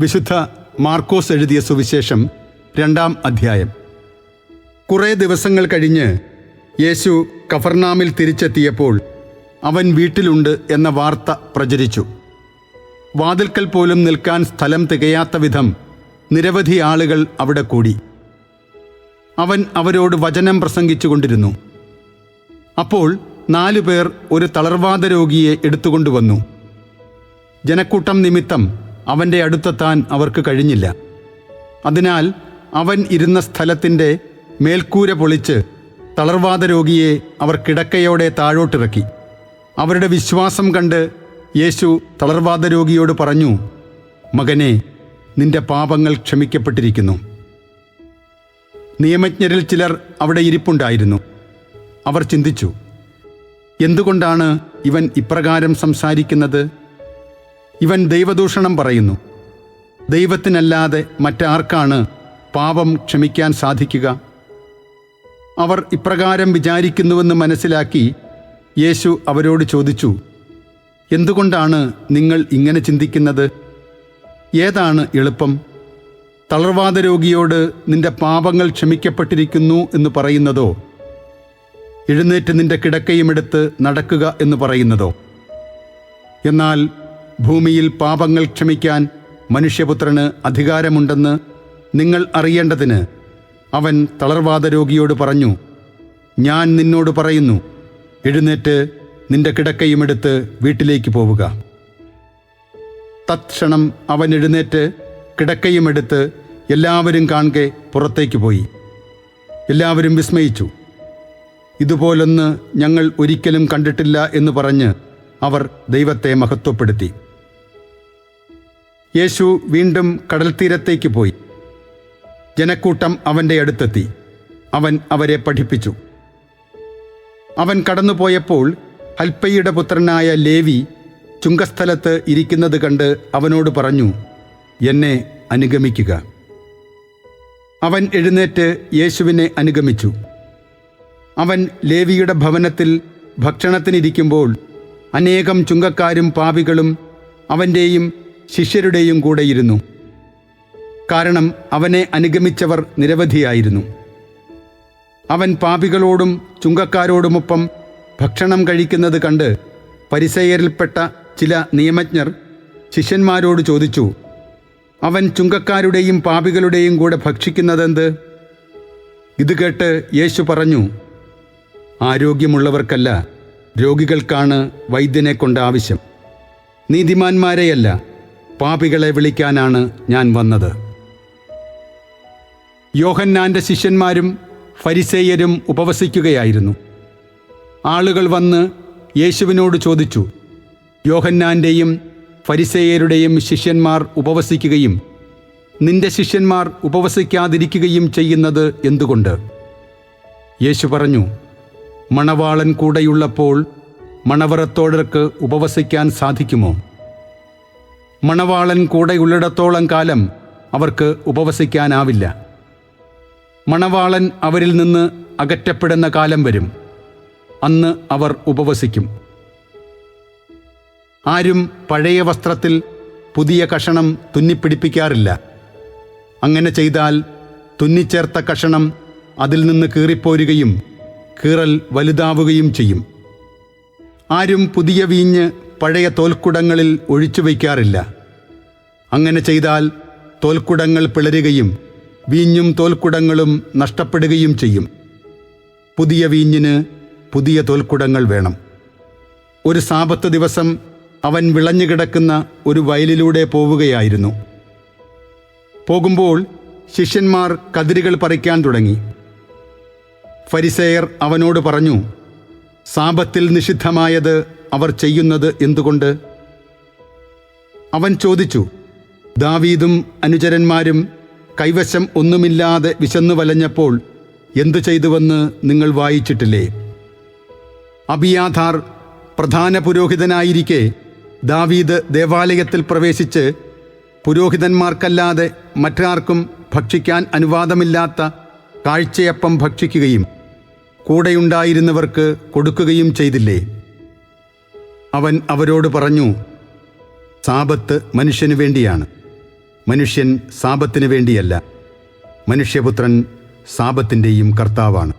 വിശുദ്ധ മാർക്കോസ് എഴുതിയ സുവിശേഷം രണ്ടാം അധ്യായം. കുറേ ദിവസങ്ങൾ കഴിഞ്ഞ് യേശു കഫർനാമിൽ തിരിച്ചെത്തിയപ്പോൾ അവൻ വീട്ടിലുണ്ട് എന്ന വാർത്ത പ്രചരിച്ചു. വാതിൽക്കൽ പോലും നിൽക്കാൻ സ്ഥലം തികയാത്ത വിധം നിരവധി ആളുകൾ അവിടെ കൂടി. അവൻ അവരോട് വചനം പ്രസംഗിച്ചുകൊണ്ടിരുന്നു. അപ്പോൾ നാലു പേർ ഒരു തളർവാദ രോഗിയെ എടുത്തുകൊണ്ടുവന്നു. ജനക്കൂട്ടം നിമിത്തം അവന്റെ അടുത്തെത്താൻ അവർക്ക് കഴിഞ്ഞില്ല. അതിനാൽ അവൻ ഇരുന്ന സ്ഥലത്തിന്റെ മേൽക്കൂര പൊളിച്ച് തളർവാദ രോഗിയെ അവർ കിടക്കയോടെ താഴോട്ടിറക്കി. അവരുടെ വിശ്വാസം കണ്ട് യേശു തളർവാദ രോഗിയോട് പറഞ്ഞു മകനെ നിന്റെ പാപങ്ങൾ ക്ഷമിക്കപ്പെട്ടിരിക്കുന്നു. നിയമജ്ഞരിൽ ചിലർ അവിടെ ഇരിപ്പുണ്ടായിരുന്നു. അവർ ചിന്തിച്ചു എന്തുകൊണ്ടാണ് ഇവൻ ഇപ്രകാരം സംസാരിക്കുന്നത്? ഇവൻ ദൈവദൂഷണം പറയുന്നു. ദൈവത്തിനല്ലാതെ മറ്റാർക്കാണ് പാപം ക്ഷമിക്കാൻ സാധിക്കുക? അവർ ഇപ്രകാരം വിചാരിക്കുന്നുവെന്ന് മനസ്സിലാക്കി യേശു അവരോട് ചോദിച്ചു എന്തുകൊണ്ടാണ് നിങ്ങൾ ഇങ്ങനെ ചിന്തിക്കുന്നത്? ഏതാണ് എളുപ്പം? തളർവാദ രോഗിയോട് നിന്റെ പാപങ്ങൾ ക്ഷമിക്കപ്പെട്ടിരിക്കുന്നു എന്ന് പറയുന്നതോ? എഴുന്നേറ്റ് നിന്റെ കിടക്കയുമെടുത്ത് നടക്കുക എന്ന് പറയുന്നതോ? എന്നാൽ ഭൂമിയിൽ പാപങ്ങൾ ക്ഷമിക്കാൻ മനുഷ്യപുത്രന് അധികാരമുണ്ടെന്ന് നിങ്ങൾ അറിയേണ്ടതിന് അവൻ തളർവാദ രോഗിയോട് പറഞ്ഞു ഞാൻ നിന്നോട് പറയുന്നു എഴുന്നേറ്റ് നിന്റെ കിടക്കയും കിടക്കയുമെടുത്ത് വീട്ടിലേക്ക് പോവുക. തത്ക്ഷണം അവൻ എഴുന്നേറ്റ് കിടക്കയും കിടക്കയുമെടുത്ത് എല്ലാവരും കാണെ പുറത്തേക്ക് പോയി. എല്ലാവരും വിസ്മയിച്ചു. ഇതുപോലൊന്ന് ഞങ്ങൾ ഒരിക്കലും കണ്ടിട്ടില്ല എന്ന് പറഞ്ഞ് അവർ ദൈവത്തെ മഹത്വപ്പെടുത്തി. യേശു വീണ്ടും കടൽ തീരത്തേക്ക് പോയി. ജനക്കൂട്ടം അവന്റെ അടുത്തെത്തി. അവൻ അവരെ പഠിപ്പിച്ചു. അവൻ കടന്നുപോയപ്പോൾ ഹൽപ്പയുടെ പുത്രനായ ലേവി ചുങ്കസ്ഥലത്ത് ഇരിക്കുന്നത് കണ്ട് അവനോട് പറഞ്ഞു എന്നെ അനുഗമിക്കുക. അവൻ എഴുന്നേറ്റ് യേശുവിനെ അനുഗമിച്ചു. അവൻ ലേവിയുടെ ഭവനത്തിൽ ഭക്ഷണത്തിനിരിക്കുമ്പോൾ അനേകം ചുങ്കക്കാരും പാപികളും അവന്റെയും ശിഷ്യരുടെയും കൂടെയിരുന്നു കാരണം അവനെ അനുഗമിച്ചവർ നിരവധിയായിരുന്നു. അവൻ പാപികളോടും ചുങ്കക്കാരോടുമൊപ്പം ഭക്ഷണം കഴിക്കുന്നത് കണ്ട് പരിസയരിൽപ്പെട്ട ചില നിയമജ്ഞർ ശിഷ്യന്മാരോട് ചോദിച്ചു അവൻ ചുങ്കക്കാരുടെയും പാപികളുടെയും കൂടെ ഭക്ഷിക്കുന്നതെന്ത്? ഇത് കേട്ട് യേശു പറഞ്ഞു ആരോഗ്യമുള്ളവർക്കല്ല രോഗികൾക്കാണ് വൈദ്യനെ കൊണ്ട് ആവശ്യം. നീതിമാന്മാരെയല്ല പാപികളെ വിളിക്കാനാണ് ഞാൻ വന്നത്. യോഹന്നാന്റെ ശിഷ്യന്മാരും ഫരിസേയരും ഉപവസിക്കുകയായിരുന്നു. ആളുകൾ വന്ന് യേശുവിനോട് ചോദിച്ചു യോഹന്നാന്റെയും ഫരിസേയരുടെയും ശിഷ്യന്മാർ ഉപവസിക്കുകയും നിന്റെ ശിഷ്യന്മാർ ഉപവസിക്കാതിരിക്കുകയും ചെയ്യുന്നത് എന്തുകൊണ്ട്? യേശു പറഞ്ഞു മണവാളൻ കൂടെയുള്ളപ്പോൾ മണവറത്തോടർക്ക് ഉപവസിക്കാൻ സാധിക്കുമോ? മണവാളൻ കൂടെയുള്ളിടത്തോളം കാലം അവർക്ക് ഉപവസിക്കാനാവില്ല. മണവാളൻ അവരിൽ നിന്ന് അകറ്റപ്പെടുന്ന കാലം വരും. അന്ന് അവർ ഉപവസിക്കും. ആരും പഴയ വസ്ത്രത്തിൽ പുതിയ കഷണം തുന്നിപ്പിടിപ്പിക്കാറില്ല. അങ്ങനെ ചെയ്താൽ തുന്നിച്ചേർത്ത കഷണം അതിൽ നിന്ന് കീറിപ്പോരുകയും കീറൽ വലുതാവുകയും ചെയ്യും. ആരും പുതിയ വീഞ്ഞ് പഴയ തോൽക്കുടങ്ങളിൽ ഒഴിച്ചു വയ്ക്കാറില്ല. അങ്ങനെ ചെയ്താൽ തോൽക്കുടങ്ങൾ പിളരുകയും വീഞ്ഞും തോൽക്കുടങ്ങളും നഷ്ടപ്പെടുകയും ചെയ്യും. പുതിയ വീഞ്ഞിന് പുതിയ തോൽക്കുടങ്ങൾ വേണം. ഒരു സാപത്ത് ദിവസം അവൻ വിളഞ്ഞുകിടക്കുന്ന ഒരു വയലിലൂടെ പോവുകയായിരുന്നു. പോകുമ്പോൾ ശിഷ്യന്മാർ കതിരുകൾ പറിക്കാൻ തുടങ്ങി. ഫരിസേയർ അവനോട് പറഞ്ഞു സാപത്തിൽ നിഷിദ്ധമായത് അവർ ചെയ്യുന്നത് എന്തുകൊണ്ട്? അവൻ ചോദിച്ചു ദാവീദും അനുചരന്മാരും കൈവശം ഒന്നുമില്ലാതെ വിശന്നു വലഞ്ഞപ്പോൾ എന്തു ചെയ്തുവെന്ന് നിങ്ങൾ വായിച്ചിട്ടില്ലേ? അബിയാധാർ പ്രധാന പുരോഹിതനായിരിക്കെ ദാവീദ് ദേവാലയത്തിൽ പ്രവേശിച്ച് പുരോഹിതന്മാർക്കല്ലാതെ മറ്റാർക്കും ഭക്ഷിക്കാൻ അനുവാദമില്ലാത്ത കാഴ്ചയപ്പം ഭക്ഷിക്കുകയും കൂടെയുണ്ടായിരുന്നവർക്ക് കൊടുക്കുകയും ചെയ്തില്ലേ? അവൻ അവരോട് പറഞ്ഞു സാപത്ത് മനുഷ്യനു വേണ്ടിയാണ്. മനുഷ്യൻ സാപത്തിനു വേണ്ടിയല്ല. മനുഷ്യപുത്രൻ സാപത്തിന്റെയും കർത്താവാണ്.